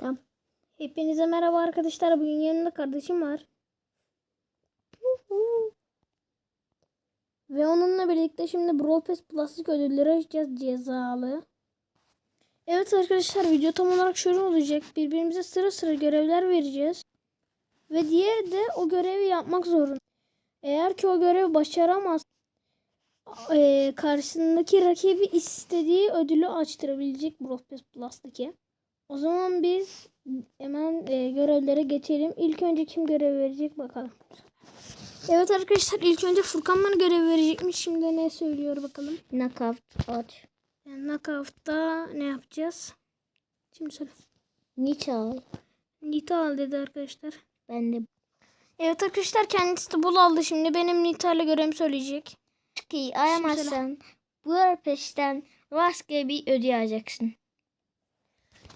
Tamam. Hepinize merhaba arkadaşlar. Bugün yanımda kardeşim var. Ve onunla birlikte şimdi Brawl Pass plastik ödülleri açacağız cezalı. Evet arkadaşlar video tam olarak şöyle olacak. Birbirimize sıra sıra görevler vereceğiz. Ve diğeri de o görevi yapmak zorunda. Eğer ki o görevi başaramaz eee, karşısındaki rakibi istediği ödülü açtırabilecek Brawl Pass Plus'taki. O zaman biz hemen e, görevlere geçelim. İlk önce kim görev verecek bakalım. Evet arkadaşlar ilk önce Furkan bana görev verecekmiş. Şimdi ne söylüyor bakalım. Knockout aç. Yani knockout'ta ne yapacağız? Şimdi söyle. Nietzsche al. Nita al dedi arkadaşlar. Ben de Evet arkadaşlar kendisi de bul aldı şimdi. Benim Nita ile görevimi söyleyecek. ki ayamazsan bu peşten rastgele bir ödül alacaksın.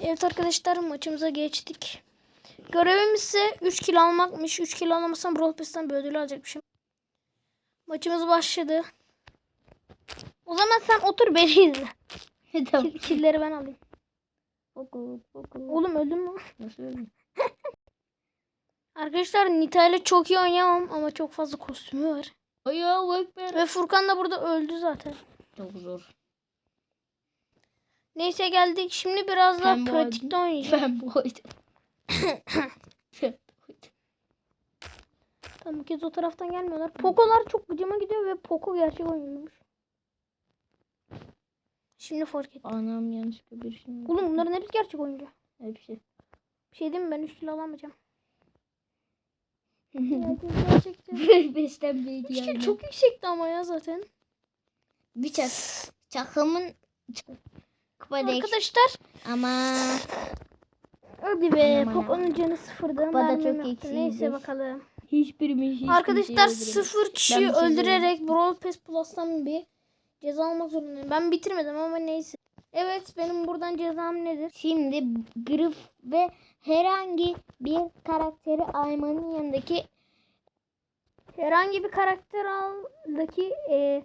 Evet arkadaşlar maçımıza geçtik. Görevimiz ise 3 kilo almakmış. 3 kilo alamazsam Brawl Pass'tan bir ödül alacakmışım. Maçımız başladı. O zaman sen otur beni izle. tamam. Kill- Killleri ben alayım. Poku, poku. Oğlum öldün mü? Nasıl öldün? Arkadaşlar Nita ile çok iyi oynayamam ama çok fazla kostümü var. Ayağı ekber. Ve Furkan da burada öldü zaten. Çok zor. Neyse geldik. Şimdi biraz daha Ben pratikte oynayacağım. Ben bu oydu. Tamam bu kez o taraftan gelmiyorlar. Poco'lar çok gıcıma gidiyor ve Poco gerçek oynuyormuş. Şimdi fark ettim. Anam yanlışlıkla bir şey. Oğlum bunların hepsi gerçek oyuncu. Hepsi. Bir şey diyeyim mi? Ben 3 kilo alamayacağım. Beşten bir 3 diğer. kilo çok yüksekti ama ya zaten. Bir çak. Çakımın kupada ek- Arkadaşlar. Ama Hadi be. Aman Poco'nun canı sıfırdı. Kupada Ben çok eksiğiydi. Neyse bakalım. hiçbirimiz hiç Arkadaşlar sıfır kişiyi Ben bir şey öldürerek Brawl Pass Plus'tan bir ceza almak zorundayım. Ben bitirmedim ama neyse. Evet benim buradan cezam nedir? Şimdi Grif ve herhangi bir karakteri almanın yanındaki Herhangi bir karakter aldaki e,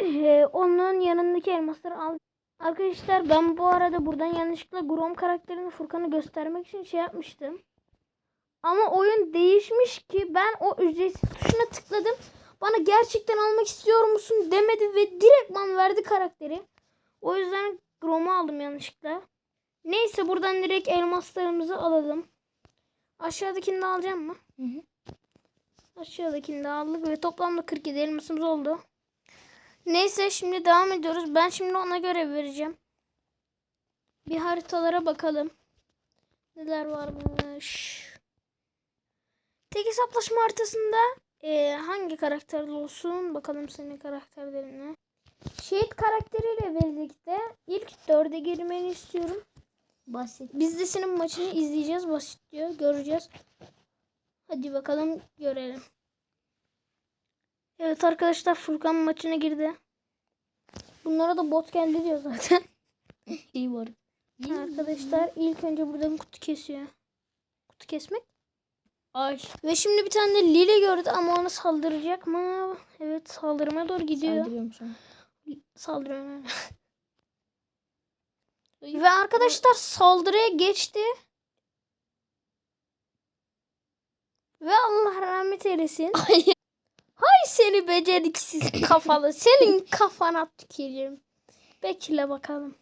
e, onun yanındaki elmasları al. Arkadaşlar ben bu arada buradan yanlışlıkla Grom karakterini Furkan'ı göstermek için şey yapmıştım. Ama oyun değişmiş ki ben o ücretsiz tuşuna tıkladım. Bana gerçekten almak istiyor musun demedi ve direktman verdi karakteri. O yüzden Grom'u aldım yanlışlıkla. Neyse buradan direkt elmaslarımızı alalım. Aşağıdakini de alacağım mı? Hı hı. Aşağıdakini de aldık ve toplamda 47 elmasımız oldu. Neyse şimdi devam ediyoruz. Ben şimdi ona görev vereceğim. Bir haritalara bakalım. Neler varmış. Tek hesaplaşma haritasında eee, hangi karakterli olsun? Bakalım senin karakterlerine. Şehit karakteriyle birlikte ilk dörde girmeni istiyorum. basit. Biz de senin maçını izleyeceğiz. Basit diyor. Göreceğiz. Hadi bakalım görelim. Evet arkadaşlar Furkan maçına girdi. Bunlara da bot geldi diyor zaten. Şey var. arkadaşlar ilk önce buradan kutu kesiyor. Kutu kesmek. Ay. Ve şimdi bir tane de Lili gördü ama ona saldıracak mı? Evet saldırmaya doğru gidiyor. Saldırıyorum şu an. Saldırıyor. yani. Ve arkadaşlar saldırıya geçti. Ve Allah rahmet eylesin. Ay. Ay seni beceriksiz kafalı. Senin kafana tüküreyim. Bekle bakalım.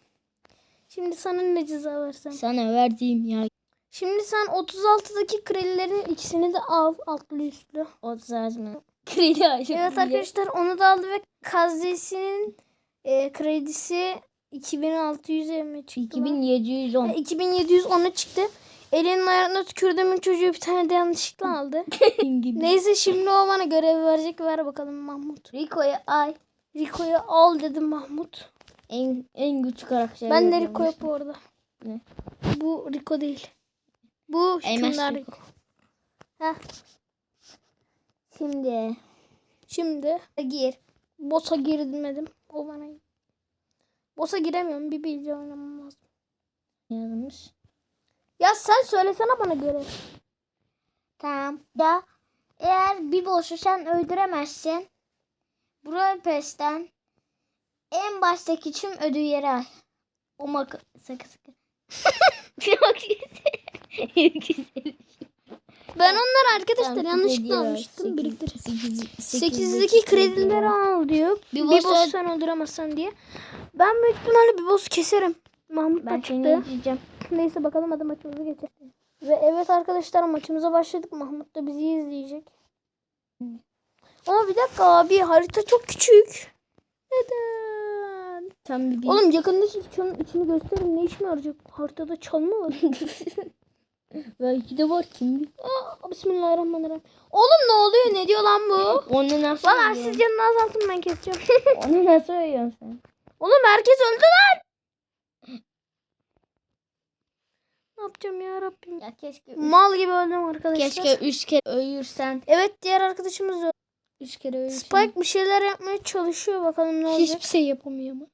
Şimdi sana ne ceza versem. Sana verdiğim ya. Şimdi sen 36'daki kredilerin ikisini de al. Altlı üstlü. 30 mı? Kredi açıp Evet arkadaşlar onu da aldı ve Kazesi'nin e, kredisi 2600'e mi çıktı? lan? 2710. Ve 2710'a çıktı. Elinin ayağına tükürdüğümün çocuğu bir tane de yanlışlıkla aldı. Neyse şimdi o bana görev verecek. Ver bakalım Mahmut. Rico'ya ay. Rico'yu al dedim Mahmut. En en güçlü karakter. Ben de Rico yok bu arada. Ne? Bu Rico değil. Bu hükümdar Rico. Heh. Şimdi Şimdi gir. boss'a girmedim. O bana. Boss'a giremiyorum. Bir bilgi oynamam lazım. Yazmış. Ya sen söylesene bana görev. Tamam. Ya eğer bir boss'u sen öldüremezsin. Brawl Pass'ten en baştaki tüm ödülleri al. O mak sakı sakı. Ben onları arkadaşlar Tamam, yanlışlıkla almıştım. Biriktir. sekiz- 8'deki kredileri al diyor. Bir Bir, boss boss öl- sen öldüremezsen diye. Ben büyük ihtimalle bir boss keserim. Mahmut da Ben çıktı. seni izleyeceğim. Neyse bakalım hadi maçımızı geçelim. Ve evet arkadaşlar maçımıza başladık. Mahmut da bizi izleyecek. Ama bir dakika abi harita çok küçük. Neden? Tam bir Oğlum yakındaki çanın içini gösterin ne işime yarayacak? Haritada çan mı var? belki de var kim bilir. Aa, Bismillahirrahmanirrahim. Oğlum ne oluyor? Ne diyor lan bu? Onu nasıl Valla siz canını azaltın ben keseceğim. Onu nasıl oynuyorsun sen? Oğlum herkes öldü lan. Ne yapacağım ya Rabbim? Ya keşke Mal gibi öldüm arkadaşlar. keşke üç kere ölürsen. Evet diğer arkadaşımız da Üç kere ölürsen. Spike bir şeyler yapmaya çalışıyor bakalım ne olacak. hiçbir şey yapamıyor ama.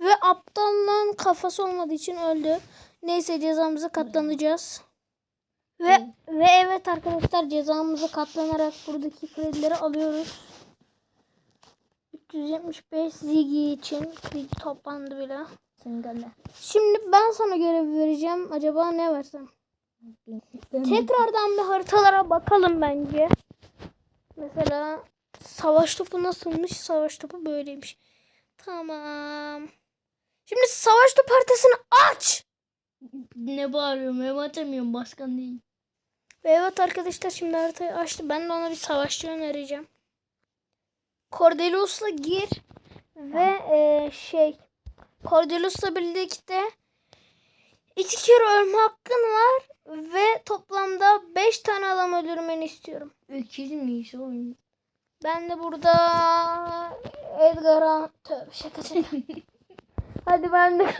Ve aptallığın kafası olmadığı için öldü. Neyse cezamıza katlanacağız. Ve ve evet arkadaşlar cezamıza katlanarak buradaki kredileri alıyoruz. 375 Ziggy için kredi toplandı bile. Sen gel. Şimdi ben sana görev vereceğim. Acaba ne versem? Tekrardan bir haritalara bakalım bence. Mesela savaş topu nasılmış? Savaş topu böyleymiş. Tamam. Şimdi savaş topu haritasını aç. Ne bağırıyorum? Ev atamıyorum. Başkan değil. Ve evet arkadaşlar şimdi haritayı açtı. Ben de ona bir savaşçı önereceğim. Cordelius'la gir. Ve e, şey Cordelius'la birlikte iki kere ölme hakkın var. Ve toplamda 5 tane adam öldürmeni istiyorum. Öküz müyüz oyun? Ben de burada Edgar'a tövbe şaka şaka. Hadi ben de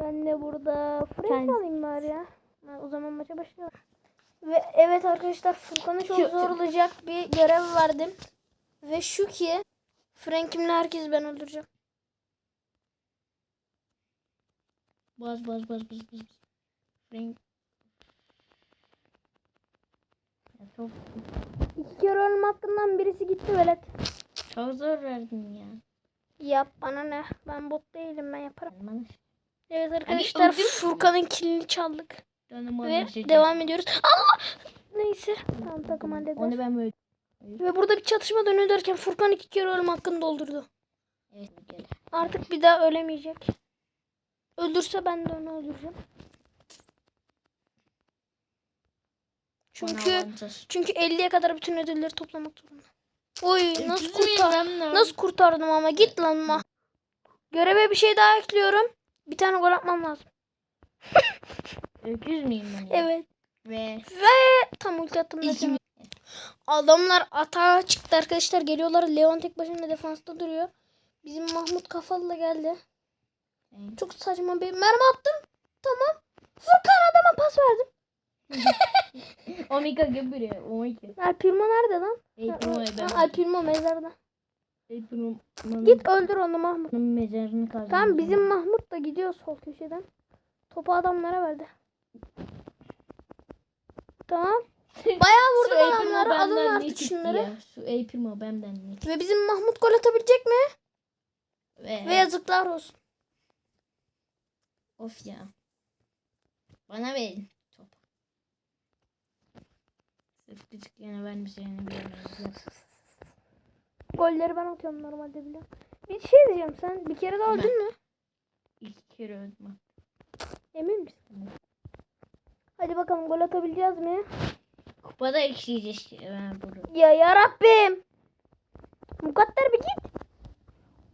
ben de burada Frank alayım bari ya. O zaman maça başlayalım. Ve evet arkadaşlar Furkan'a çok zor olacak bir görev verdim. Ve şu ki Frank'imle herkesi ben öldüreceğim. Baz baz baz baz baz. Renk. Ya çok, İki kere ölme hakkından birisi gitti velet. çok zor verdin ya. Yap bana ne? Ben bot değilim ben yaparım. Bana Evet arkadaşlar öldün mü? Furkan'ın kilini çaldık. Ve devam ediyoruz. Allah! Neyse. Tamam takım halleder. Onu ben böyle. Ve burada bir çatışma dönüyor derken Furkan iki kere ölüm hakkını doldurdu. Evet gel. Artık bir daha ölemeyecek. Öldürse ben de onu öldüreceğim. Çünkü çünkü 50'ye kadar bütün ödülleri toplamak zorunda. Oy nasıl Öküz kurtar nasıl kurtardım ama git lan ma. Göreve bir şey daha ekliyorum. Bir tane gol atmam lazım. Öküz müyüm ben? ya? Evet. Ve Tam ulti attım? Adamlar atağa çıktı arkadaşlar. Geliyorlar. Leon tek başına defansta duruyor. Bizim Mahmut kafalı geldi. Çok saçma bir mermi attım. Tamam. Furkan adama pas verdim. Omega gibi biri. Omega. El Primo nerede lan? Primo mezarda. Git öldür onu Mahmut. mezarını kazandı. Tamam bizim Mahmut da gidiyor sol köşeden. Topu adamlara verdi. Tamam. Bayağı vurdum Şu Benden ne artık şunları. ya? Şu Ey Primo benden ne? Ve bizim Mahmut gol atabilecek mi? Ve, Ve yazıklar olsun. Of ya. Bana verin top. Sırf küçük yana vermeyeceğini bilemeyiz. Golleri ben atıyorum normalde bile. Bir şey diyeceğim sen bir kere daha öldün mü? İki kere öldüm. Emin misin? Hadi bakalım gol atabileceğiz mi? Kupada ekleyeceğiz. Ben bunu. Ya yarabbim. Mukadder bir git.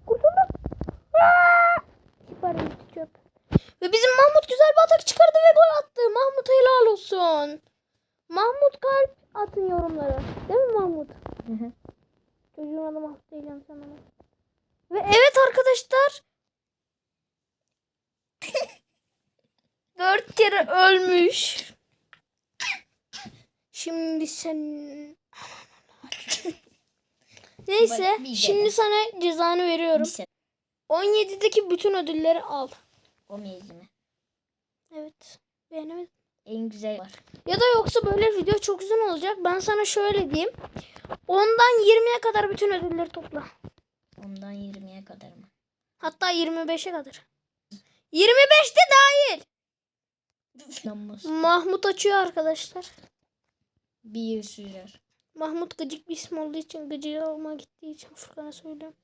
Kurtuldum. Süper gitti çöp. Ve bizim Mahmut güzel bir atak çıkardı ve gol attı. Mahmut helal olsun. Mahmut kalp atın yorumlara. Değil mi Mahmut? Çocuğun adı Mahmut yanlış anlama. Ve evet arkadaşlar. Dört kere ölmüş. Şimdi sen... Neyse Bak, şimdi sana cezanı veriyorum. Bir sen. 17'deki bütün ödülleri al. O mezimi. Evet. Beğenemedim. En güzel var. Ya da yoksa böyle video çok uzun olacak. Ben sana şöyle diyeyim. 10'dan 20'ye kadar bütün ödülleri topla. Ondan 20'ye kadar mı? Hatta 25'e kadar. 25'te dahil. Mahmut açıyor arkadaşlar. Bir yıl sürer. Mahmut gıcık bir isim olduğu için gıcığı olma gittiği için Furkan'a söylüyorum.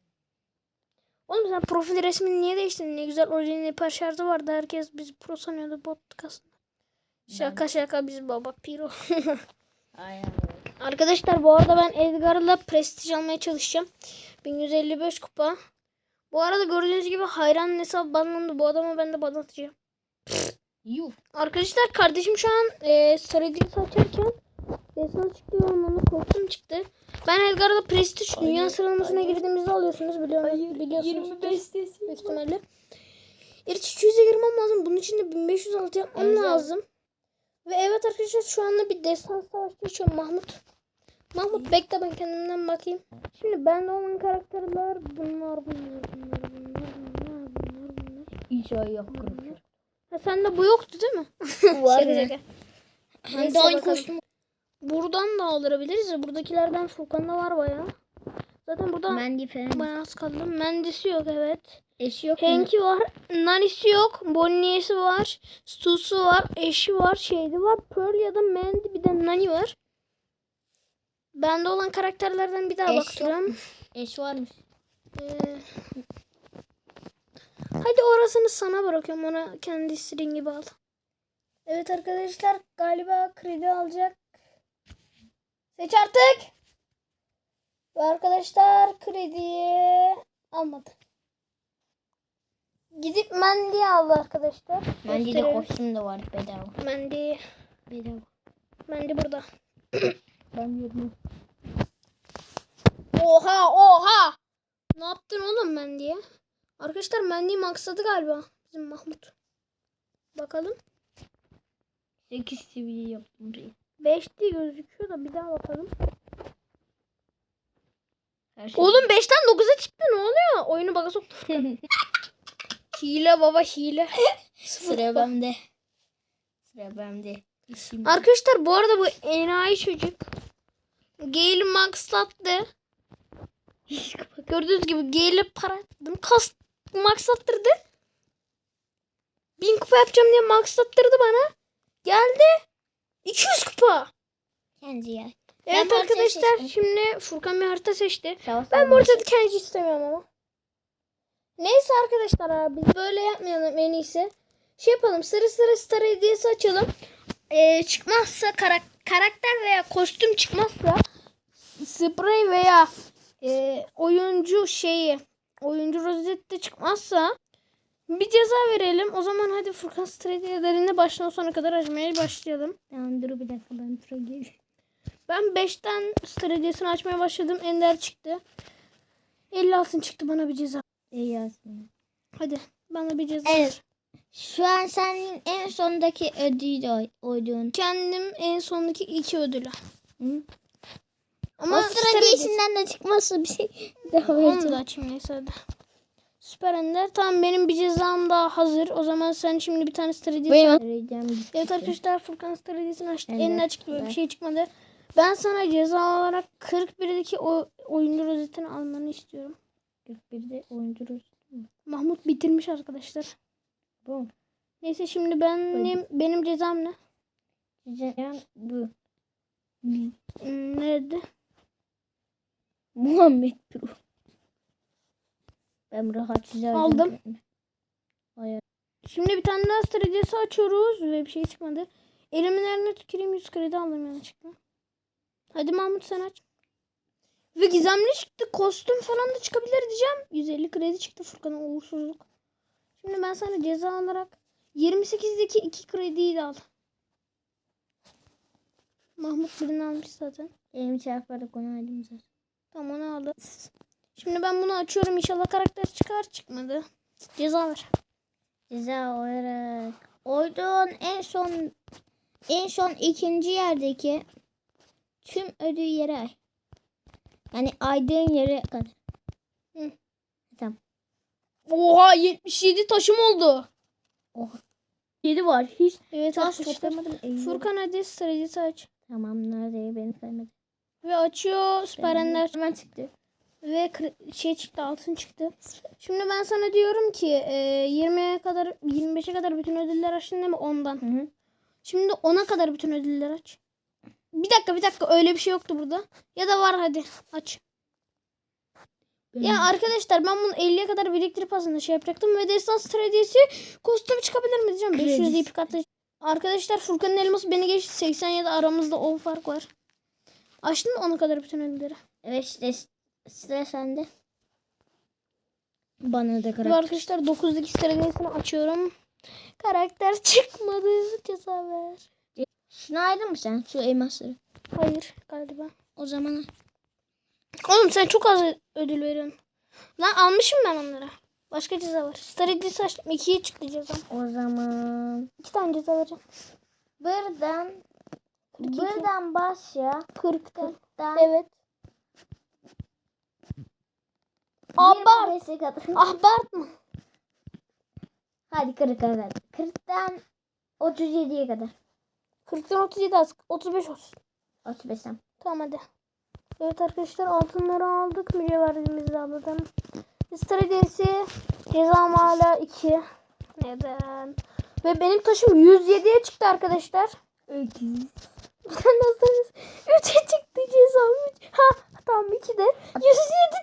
Oğlum sen profil resmini niye değiştirdin? Ne güzel orijinal hiper şarjı vardı. Herkes bizi pro sanıyordu bot kasında. Şaka şaka biz baba piro. Aynen. Arkadaşlar bu arada ben Edgar'la prestij almaya çalışacağım. 1155 kupa. Bu arada gördüğünüz gibi hayran hesap banlandı. Bu adama ben de ban atacağım. Yuh. Arkadaşlar kardeşim şu an e, sarıcıyı açarken Desan çıktı yorumunu kostüm çıktı. Ben Edgar'la Prestige dünya Hayır, sıralamasına hayır. girdiğimizde alıyorsunuz biliyorsunuz. biliyorsunuz. 25 sesi. Büyük ihtimalle. İlk 200'e girmem lazım. Bunun için de 1506 yapmam Evet. lazım. Ve evet arkadaşlar şu anda bir destan savaşı geçiyor Mahmut. Mahmut bekle ben kendimden bakayım. Şimdi bende olan karakterler bunlar bunlar bunlar bunlar bunlar bunlar bunlar. İnşallah yok. Ha sende bu yoktu değil mi? Var ya. Neyse de aynı bakalım. Buradan da aldırabiliriz ya. Buradakilerden Furkan'da var bayağı. Zaten burada Mendi falan. bayağı az kaldı. Mendisi yok evet. Eşi yok? Henki var. Nanisi yok. Bonnie'si var. Stu'su var. Eşi var. Şeydi var. Pearl ya da Mandy bir de Nani var. Bende olan karakterlerden bir daha Eş bakacağım. Eş varmış. Ee, hadi orasını sana bırakıyorum. Ona kendi istediğin gibi al. Evet arkadaşlar galiba kredi alacak. Seç artık. Ve arkadaşlar krediyi almadı. Gidip Mendy'yi aldı arkadaşlar. Mendi de kostüm de var bedava. Mendy. Bedava. Mendy burada. Ben yedim. Oha oha. Ne yaptın oğlum Mendy'ye? Arkadaşlar Mendy'yi maksadı galiba. Bizim Mahmut. Bakalım. 8 seviye yaptım burayı. 5 diye gözüküyor da bir daha bakalım. Her şey. Oğlum 5'ten 9'a çıktı ne oluyor? Oyunu baga soktu. hile baba hile. Sıra bende. Sıra bende. İşim. Arkadaşlar bu arada bu enayi çocuk. Gale maxlattı. Gördüğünüz gibi Gale'e para attım. Kas maxlattırdı. 1000 kupa yapacağım diye maxlattırdı bana. Geldi. 200 kupa. Kendi ya. Evet haritayı arkadaşlar şimdi Furkan bir harita seçti. Savaş Ben bu haritada kenci istemiyorum ama. Neyse arkadaşlar abi böyle yapmayalım en iyisi. Şey yapalım sıra sıra star hediyesi açalım. Ee, çıkmazsa karak- karakter veya kostüm çıkmazsa sprey veya e, oyuncu şeyi oyuncu rozette çıkmazsa bir ceza verelim. O zaman hadi Furkan star hediyelerini baştan sona kadar açmaya başlayalım. Tamam dur bir dakika ben tura gir. Ben 5'ten star hediyesini açmaya başladım. Ender çıktı. 50 altın çıktı bana bir ceza. İyi yazsın. Hadi bana bir ceza. Evet. Şu an senin en sondaki ödüğü de oydun. Kendim en sondaki iki ödülü. Hı? Ama o sıra değişinden de çıkması bir şey. Daha Onu da açayım neyse hadi. Süper Ender. Tamam benim bir cezam daha hazır. O zaman sen şimdi bir tane. Vereceğim. Evet arkadaşlar Furkan star hediyesini açtı. Ender, Ender çıktı böyle bir şey çıkmadı. Ben sana ceza olarak 41'deki o oyuncu rozetini almanı istiyorum. 41'de oyuncu Mahmut bitirmiş arkadaşlar. Bu. Neyse şimdi benim benim cezam ne? Cezam bu. Hmm, Nerede? Muhammed Pro. Ben rahat çizerdim. Aldım. Hayır. Şimdi bir tane daha star hediyesi açıyoruz ve bir şey çıkmadı. Elimin eline tüküreyim 100 kredi aldım yanlışlıkla. Hadi Mahmut sen aç. Ve gizemli çıktı. Kostüm falan da çıkabilir diyeceğim. 150 kredi çıktı Furkan'a uğursuzluk. Şimdi ben sana ceza olarak 28'deki 2 krediyi de al. Mahmut birini almış zaten. Elimi çarparak onu aldım zaten. Tamam onu aldı. Şimdi ben bunu açıyorum. İnşallah karakter çıkar. Çıkmadı. Ceza ver. Ceza olarak oydun en son en son ikinci yerdeki tüm ödül yere ay. Yani aydığın yere kadar. Hı. Tamam. Oha 77 taşım oldu. Oha. 7 var. Hiç Evet taş toplamadım. Furkan hadi stratejisi aç. Tamam nerede beni sevmedi. Ve açıyor Sperender. Hemen çıktı. Ve şey çıktı altın çıktı. Şimdi ben sana diyorum ki e, 20'ye kadar 25'e kadar bütün ödüller açtın değil mi ondan? Hı hı. Şimdi 10'a kadar bütün ödülleri aç. Bir dakika bir dakika öyle bir şey yoktu burada. Ya da var hadi aç. Ya arkadaşlar ben bunu 50'ye kadar biriktirip aslında şey yapacaktım. Ve destans hediyesi kostümü çıkabilir mi diyeceğim. 500 Kredisi. deyip katlayacağım. Arkadaşlar Furkan'ın elması beni geçti. 87 aramızda 10 fark var. Açtın mı 10'a kadar bütün ödülleri? Evet işte sıra sende. Bana da Ve karakter. arkadaşlar 9'daki stratejisini açıyorum. Karakter çıkmadı. Ceza ver. Şunu aydın mı sen? Şu elmasları. Hayır galiba. O zaman Oğlum sen çok az ödül veriyorsun. Lan almışım ben onlara. Başka ceza var. Stratejisi açtım. 2'ye çıktı cezam. o zaman 2 tane ceza vereceğim. buradan 42. buradan başla. 40'tan. 40'tan Evet. Abart. 25'e kadar. Abartma. Hadi 40'a kadar. 40'tan 37'ye kadar. 40'tan 37 az. 35 olsun. 35'ten. Tamam hadi. Evet arkadaşlar altınları aldık. Mücevherimizi de aldım. Stratejisi cezam hala 2. Neden? Ve benim taşım 107'ye çıktı arkadaşlar. Sen nasıl 3'e çıktı cezam. Ha tamam 2'de. 107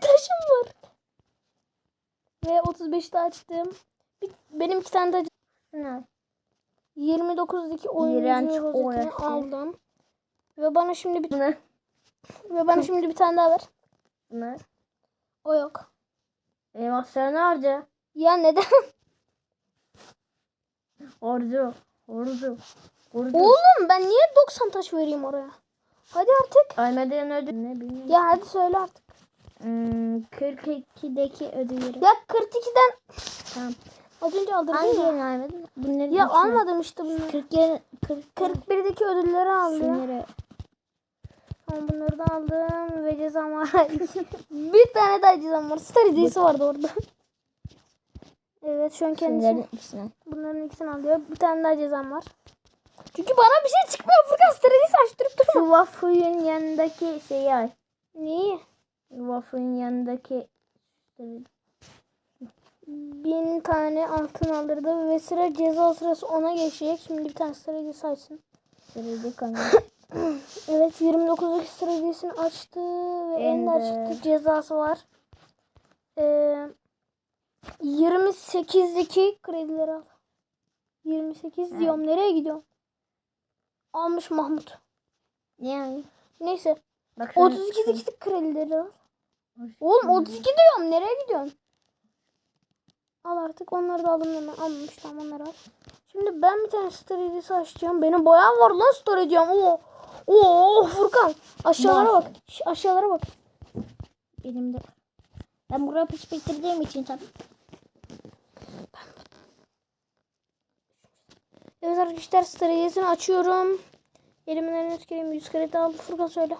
taşım var. Ve 35 de açtım. Bir- Benim iki tane de Ne? 29'daki oyuncu rozetini aldım. Ve bana şimdi bir Ne? ve bana şimdi bir tane daha ver. Ne? O yok. Elmaslarını harca. Ya neden? Ordu. Ordu. Ordu. Oğlum ben niye 90 taş vereyim oraya? Hadi artık. Ölmeden ödül. Ne bileyim. Ya hadi söyle artık. Hmm, 42'deki ödülleri. Ya 42'den Tamam. az önce aldırdın Hangi ya. yerini almadın? Bunları Ya almadım işte bunları. 40 yerin 40 41'deki ödülleri aldım. Şunları. Tamam bunları da aldım ve cezam var. bir tane daha cezam var. Star hediyesi vardı orada. Evet şu an kendisi. İkisini. Bunların ikisini alıyor. Bir tane daha cezam var. Çünkü bana bir şey çıkmıyor. Furkan star hediyesi açtırıp durma. Şu waffle'ın yanındaki şeyi al. Neyi? Waffle'ın yanındaki Bin tane altın aldırdı ve sıra ceza sırası ona geçecek. Şimdi bir tane sıra hediyesi açsın. sırada kanal. Evet 29'luk sıra hediyesini açtı ve Ender çıktı cezası var. Ee, 28'deki kredileri al. 28 diyorum. Nereye gidiyorum? Almış Mahmut. yani. Neyse. Bak şöyle- 32'deki kredileri al. Oğlum 32 diyorum. Nereye gidiyorsun? Al artık. Onları da aldım hemen. Almamış. Tamam onları al. Şimdi ben bir tane story açacağım. Benim boyam var lan story. Oo. Oo Furkan. Aşağılara bak. Şş, Aşağılara bak. Benim de. Ben buraya piç bitirdiğim için tabii. Evet arkadaşlar story hediyesini açıyorum. Elimden etkileyim. 100 kredi aldı. Furkan söyle.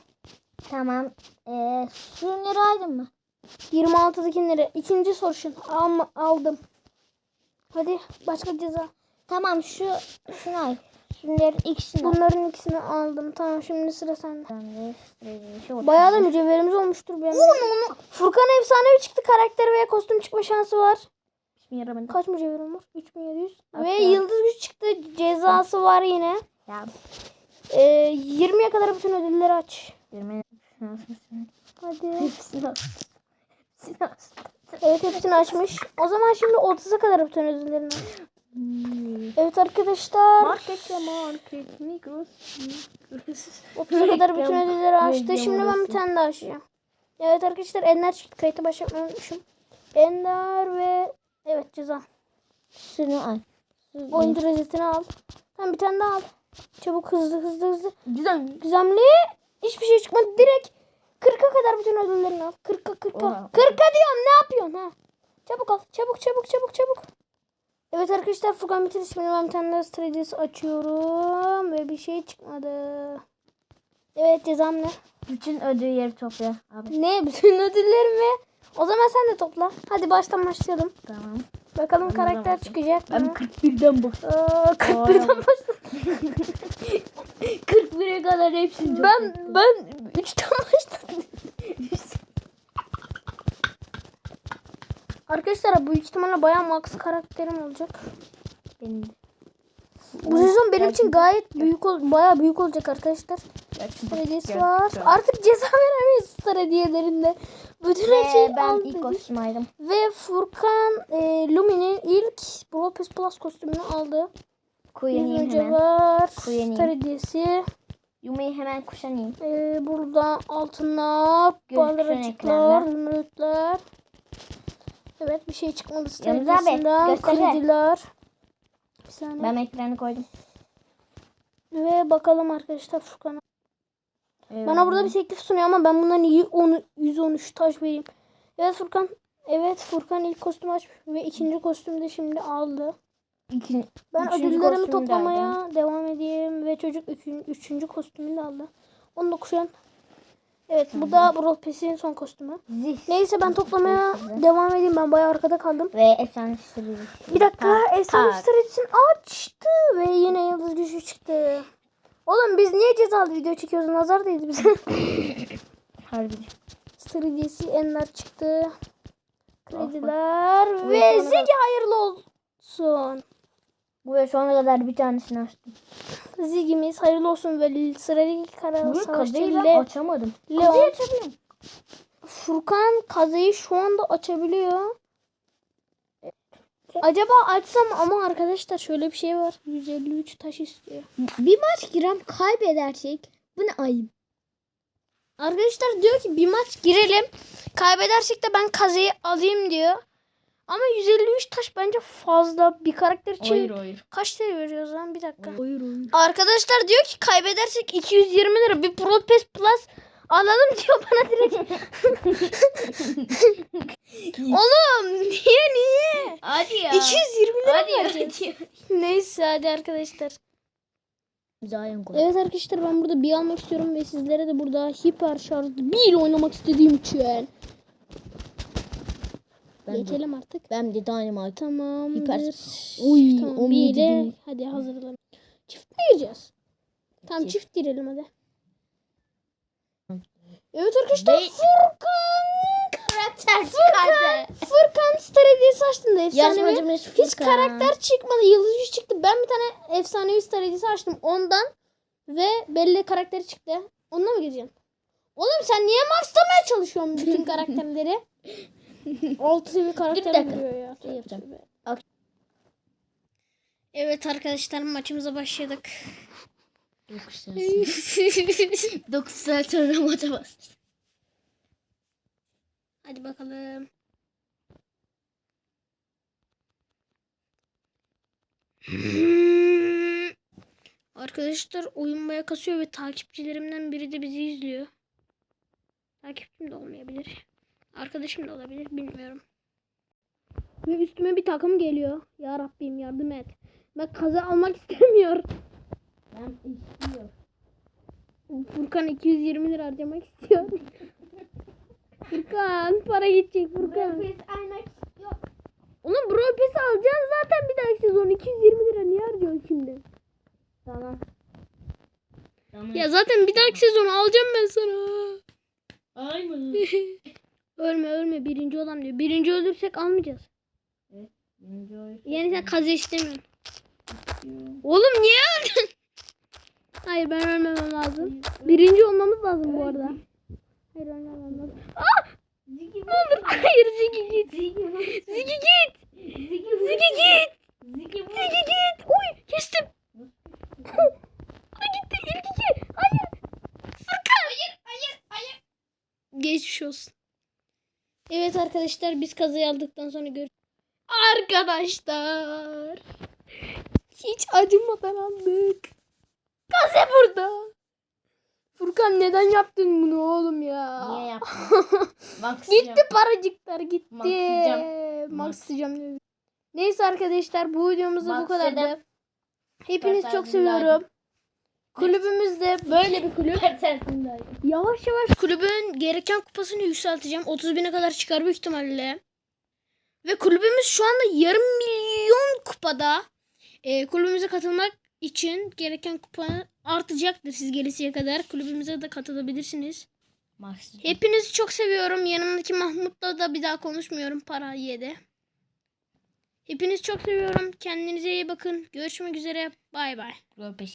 Tamam. Ee, şunları aldın mı? 26'dakileri. İkinci soruşun. Alma, aldım. Hadi başka ceza. Tamam şu şunu al. Şunların ikisini al. Bunların ikisini aldım. Tamam şimdi sıra sende. Bayağı da mücevherimiz olmuştur benim. Furkan efsanevi çıktı. Karakter veya kostüm çıkma şansı var. Yaramadım. Kaç mücevherim var? 3700. Ve yıldız güç çıktı. Cezası var yine. Ya. Ee, 20'ye kadar bütün ödülleri aç. Yirmi. Şunu alsın. Hadi. Hepsini al. Hepsini al. Evet hepsini açmış. O zaman şimdi 30'a kadar bütün ödüllerini. Evet arkadaşlar. Market ya market. Migros. Migros. 30'a kadar bütün ödülleri açtı. Şimdi ben bir tane daha açacağım. Evet arkadaşlar Ender çıktı. Kayıta başlatmayı unutmuşum. Ender ve evet ceza. Şunu al. Oyuncu rozetini al. Tamam bir tane daha al. Çabuk hızlı hızlı hızlı. Güzel. Gizemli. Hiçbir şey çıkmadı. Direkt 40'a kadar bütün ödüllerini al. 40'a 40'a. Oha. 40'a diyorum ne yapıyorsun ha? Çabuk al. Çabuk çabuk çabuk çabuk. Evet arkadaşlar Furkan bitirdi. Şimdi ben bir tane daha açıyorum. Ve bir şey çıkmadı. Evet cezam ne? Bütün ödülleri topla abi. Ne? Bütün ödüllerimi. O zaman sen de topla. Hadi baştan başlayalım. Tamam. Bakalım Ben karakter çıkacak Ben mı? 41'den bak. Aa, 41'den başladım. 41'e kadar hepsini Ben ben 3'ten başladım. Arkadaşlar bu ihtimalle bayağı max karakterim olacak. Benim de. Bu sezon benim için gayet büyük ol bayağı büyük olacak arkadaşlar. Gerçekten- Hediyesi var. Artık ceza veremeyiz star hediyelerinde. Bütün her şeyi ben ilk kostüm aldım. Ve Furkan e, Lumi'nin ilk Brawl Pass Plus kostümünü aldı. Yüzücü hemen. var. Kuyeniyim. Star hediyesi. Yumi'yi hemen kuşanayım. E, burada altınlar, ekranda. zümrütler. Evet bir şey çıkmadı star Yalnız hediyesinden. Krediler. Bir saniye. Ben ekranı koydum. Ve bakalım arkadaşlar Furkan'a. Ee, Bana burada bir teklif sunuyor ama ben bundan iyi 10, 113 taş vereyim. Evet Furkan. Evet Furkan ilk kostüm açmış ve ikinci kostümü de şimdi aldı. İki, Ben ödüllerimi toplamaya aldım. devam edeyim ve çocuk üçün, üçüncü kostümünü de aldı. Onu da kuşan. Evet bu da Brawl Pass'in son kostümü. Zih. Neyse ben toplamaya Size. devam edeyim. Ben bayağı arkada kaldım. Ve efsane sürücü. Bir dakika Ha, efsane star için açtı ve yine yıldız gücü çıktı. Oğlum biz niye cezalı video çekiyoruz? Nazar değdi bize. Harbi. Star hediyesi Enler çıktı. Krediler ve Ziggy hayırlı olsun. Ve sonuna kadar bir tanesini açtım. Ziggy'miz hayırlı olsun ve sıradaki kara Bu savaşçı Le- açamadım. Leon. Kazıyı açabiliyorum. Furkan kazayı şu anda açabiliyor. Acaba açsam ama arkadaşlar şöyle bir şey var. 153 taş istiyor. Bir maç giren kaybedersek bu ne ayıp. Arkadaşlar diyor ki bir maç girelim. Kaybedersek de ben kazayı alayım diyor. Ama 153 taş bence fazla bir karakter için. hayır. Kaç TL veriyoruz lan bir dakika. Hayır hayır. Arkadaşlar diyor ki kaybedersek 220 lira bir Pro Pass Plus alalım diyor bana direkt. Oğlum niye niye? Hadi ya. 220 lira Hadi ya. vereceğiz? Neyse hadi arkadaşlar. Koy. Evet arkadaşlar ben burada bir almak istiyorum ve sizlere de burada hiper şarjlı bir oynamak istediğim için. Ben de. Geçelim artık. Ben de Dynamite. Tamamdır. Hiper- Uy, tamam, 17 bir ile bin. hadi hazırlan. Çift mi gireceğiz? Tamam Çift. çift girelim hadi. Evet arkadaşlar Ve- Furkan Karakter Furkan Furkan star hediyesi açtığında efsanevi hiç karakter çıkmadı yıldız yüz çıktı ben bir tane efsanevi star hediyesi açtım ondan ve belli karakteri çıktı onunla mı gireceğim oğlum sen niye maxlamaya çalışıyorsun bütün karakterleri 6 seviye karakter vuruyor ya Şey yapacağım. Evet arkadaşlar maçımıza başladık 9 saat. 9 saat sonra maça bastım. Hadi bakalım. Arkadaşlar oyun baya kasıyor ve takipçilerimden biri de bizi izliyor. Takipçim de olmayabilir. Arkadaşım da olabilir bilmiyorum. Ve üstüme bir takım geliyor. Ya Rabbim yardım et. Ben kaza almak istemiyorum. Ben istiyorum. Furkan 220 lira harcamak istiyor. Furkan para gidecek Furkan. Oğlum Brawl Pass alacaksın zaten bir dahaki sezon 220 lira niye harcıyorsun şimdi? Tamam. Tamam. Ya zaten bir dahaki sezon alacağım ben sana. Aynen. Ölme ölme birinci olam diyor. Birinci ölürsek almayacağız. Yani sen kazı istemiyorsun. Oğlum niye öldün? Hayır ben ölmemem lazım. Birinci olmamız lazım bu arada. Hayır ölmemem lazım. Ah! Ne olur hayır Ziggy git. Ziggy git. Ziggy git. Ziggy git. Oy kestim. Hadi gitti ilk iki. Hayır. Furkan. Hayır hayır hayır. Geçmiş olsun. Evet arkadaşlar biz kazayı aldıktan sonra gör. Arkadaşlar. Hiç acımadan aldık. Kaze burada. Furkan neden yaptın bunu oğlum ya? Niye yaptın? Gitti paracıklar gitti. Maxlayacağım diyor. Neyse arkadaşlar bu videomuz da bu kadardı. Hepiniz çok seviyorum. Kulübümüz de böyle bir kulüp. Yavaş yavaş kulübün gereken kupasını yükselteceğim. 30 bine kadar çıkar büyük ihtimalle. Ve kulübümüz şu anda yarım milyon kupada. Ee, kulübümüze katılmak için gereken kupa artacaktır siz gelesiye kadar. Kulübümüze de katılabilirsiniz. Max. Hepinizi çok seviyorum. Yanımdaki Mahmut'la da bir daha konuşmuyorum para yedi. Hepinizi çok seviyorum. Kendinize iyi bakın. Görüşmek üzere. Bay bay.